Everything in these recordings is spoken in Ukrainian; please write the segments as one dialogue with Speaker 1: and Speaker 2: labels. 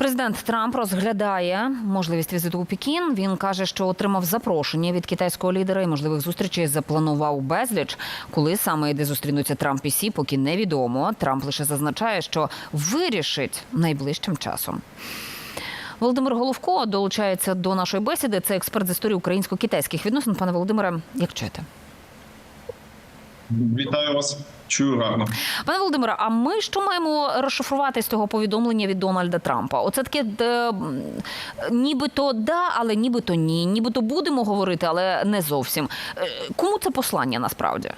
Speaker 1: Президент Трамп розглядає можливість візиту у Пекін. Він каже, що отримав запрошення від китайського лідера і можливих зустрічей запланував безліч. Коли саме і де зустрінуться Трамп і Сі, поки невідомо. Трамп лише зазначає, що вирішить найближчим часом. Володимир Головко долучається до нашої бесіди. Це експерт з історії українсько-китайських відносин. Пане Володимире, як чуєте?
Speaker 2: Вітаю вас, чую гарно.
Speaker 1: Пане Володимире, а ми що маємо розшифрувати з цього повідомлення від Дональда Трампа? Оце таке де, нібито да, але нібито ні. Нібито будемо говорити, але не зовсім. Е, Кому це послання насправді?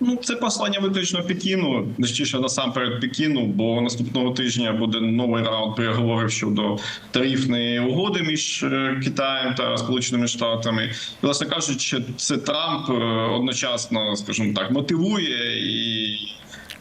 Speaker 2: Ну, це послання виключно Пекіну, точніше насамперед Пекіну, бо наступного тижня буде новий раунд переговорів щодо тарифної угоди між е, Китаєм та Сполученими Штатами. І, власне кажучи, це Трамп е, одночасно, скажімо так, мотивує і.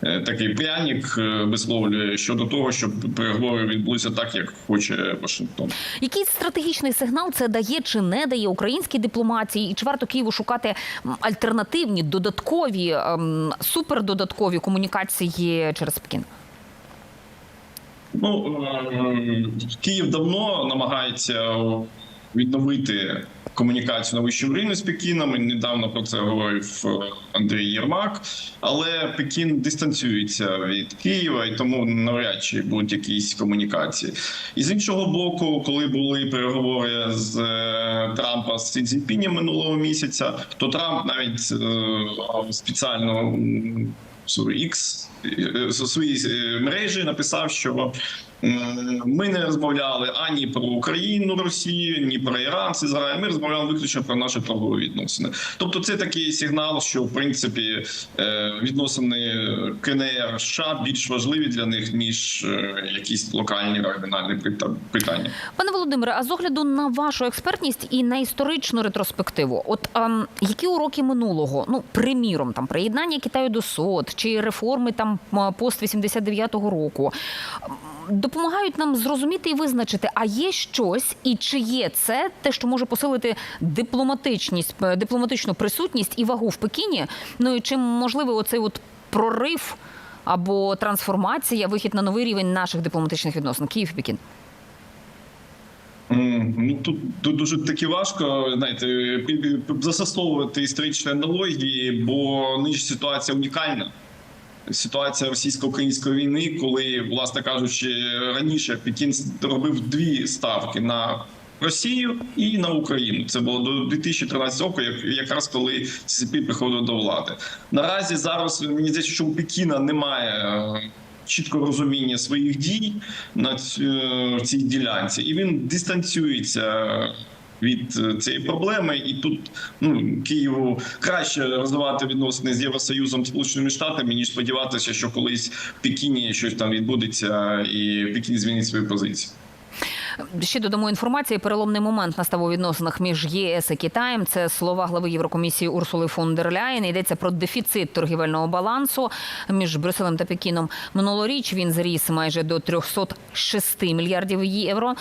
Speaker 2: Е, Такий пряник е, висловлює щодо того, щоб переговори відбулися так, як хоче Вашингтон.
Speaker 1: Який стратегічний сигнал це дає чи не дає українській дипломатії? І чи варто Києву шукати альтернативні, додаткові, ем, супердодаткові комунікації через Пекін?
Speaker 2: Ну е, Київ давно намагається відновити комунікацію на вищому рівні з Пекіном. Недавно про це говорив е, Андрій Єрмак. Але Пекін дистанціюється від Києва, і тому навряд чи будуть якісь комунікації. І з іншого боку, коли були переговори з е, Трампа з Цзіньпінем минулого місяця, то Трамп навіть е, спеціально X е, своїй е, мережі написав, що ми не розмовляли ані про Україну, Росію, ні про Іран, з Ізраїль. Ми розмовляли виключно про наші торгові відносини. Тобто, це такий сигнал, що в принципі е, відносини КНР США більш важливі для них ніж е, якісь локальні пита- питання.
Speaker 1: Пане Володимире, а з огляду на вашу експертність і на історичну ретроспективу, от ем, які уроки минулого, ну приміром, там приєднання Китаю до СОД чи реформи там пост 89-го року, допомагають нам зрозуміти і визначити, а є щось, і чи є це те, що може посилити дипломатичність, дипломатичну присутність і вагу в Пекіні. Ну і чим можливий оцей от прорив або трансформація, вихід на новий рівень наших дипломатичних відносин Київ Пекін.
Speaker 2: Ну тут, тут дуже таки важко знаєте, застосовувати історичні аналогії, бо нині ситуація унікальна. Ситуація російсько-української війни, коли, власне кажучи, раніше Пекін робив дві ставки на Росію і на Україну. Це було до 2013 року, як якраз коли ЦСП приходив до влади. Наразі зараз мені здається, що у Пекіна немає. е, Чітко розуміння своїх дій на е, цій ділянці, і він дистанціюється від е, цієї проблеми. І тут ну Києву краще розвивати відносини з Євросоюзом Сполученими Штатами, ніж сподіватися, що колись в Пекіні щось там відбудеться, і Пекін змінить свою позицію.
Speaker 1: Ще додамо інформації. Переломний момент настав у відносинах між єС і Китаєм. Це слова глави Єврокомісії Урсули фон дер Ляєн. Йдеться про дефіцит торгівельного балансу між Брюсселем та Пекіном. Минулоріч він зріс майже до 306 мільярдів євро.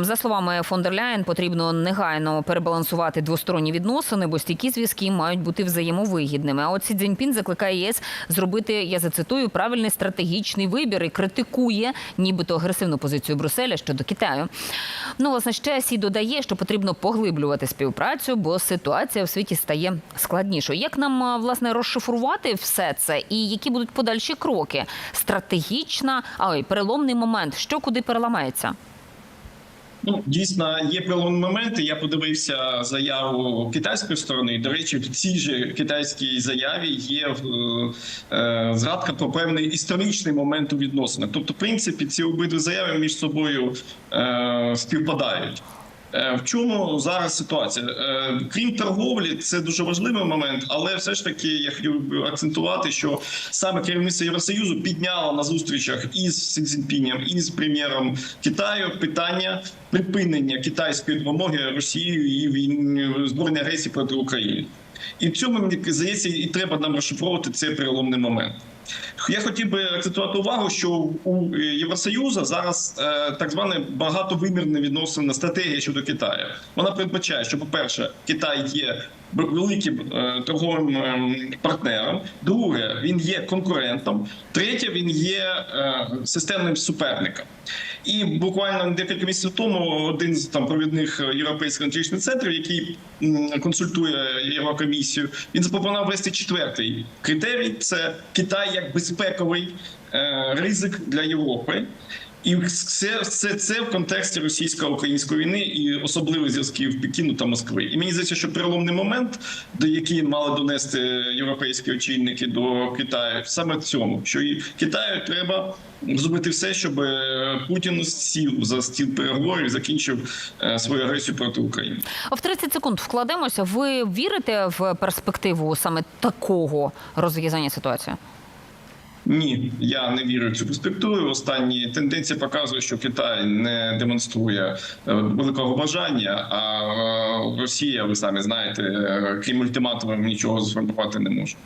Speaker 1: За словами фон дер Ляєн, потрібно негайно перебалансувати двосторонні відносини, бо стійкі зв'язки мають бути взаємовигідними. А от Сі Цзіньпін закликає ЄС зробити, я зацитую, правильний стратегічний вибір і критикує нібито агресивну позицію Брюсселя щодо Китаю. Ну, власне, ще Сі додає, що потрібно поглиблювати співпрацю, бо ситуація в світі стає складнішою. Як нам власне розшифрувати все це, і які будуть подальші кроки? Стратегічна, а ой, переломний момент, що куди переламається?
Speaker 2: Ну, дійсно, є певні моменти. Я подивився заяву китайської сторони. До речі, в цій же китайській заяві є е, е, згадка про певний історичний момент у відносинах. Тобто, в принципі, ці обидві заяви між собою е, співпадають. Е, В чому зараз ситуація? Е, Крім торговлі, це дуже важливий момент, але все ж таки я хотів би акцентувати, що саме керівництво Євросоюзу підняло на зустрічах із Сі Цзіньпінем, і з прем'єром Китаю питання припинення китайської допомоги Росією і збройної агресії проти України. І в цьому мені здається, і треба нам розшифровувати цей переломний момент. Я хотів би акцентувати увагу, що у Євросоюзу зараз е, так звана багатовимірна відносина стратегія щодо Китаю. Вона передбачає, що, по-перше, Китай є великим е, торговим ем, партнером. Друге, він є конкурентом. Третє, він є е, системним суперником. І буквально декілька місяців тому один з там провідних європейських аналітичних центрів, який консультує Єврокомісію, він запропонував ввести четвертий критерій: це Китай як безпековий е, ризик для Європи. І це, це, це в контексті російсько-української війни і особливих зв'язків Пекіну та Москви. І мені здається, що переломний момент, до який мали донести європейські очільники до Китаю, саме в цьому, що і Китаю треба зробити все, щоб е, Путін сів за стіл переговорів, закінчив е, свою агресію проти України.
Speaker 1: В 30 секунд вкладемося. Ви вірите в перспективу саме такого розв'язання ситуації?
Speaker 2: Ні, я не вірю в цю перспективу. Останні тенденції показують, що Китай не демонструє е, великого бажання. А е, Росія, ви самі знаєте, е, крім ультиматумів нічого зформувати не може.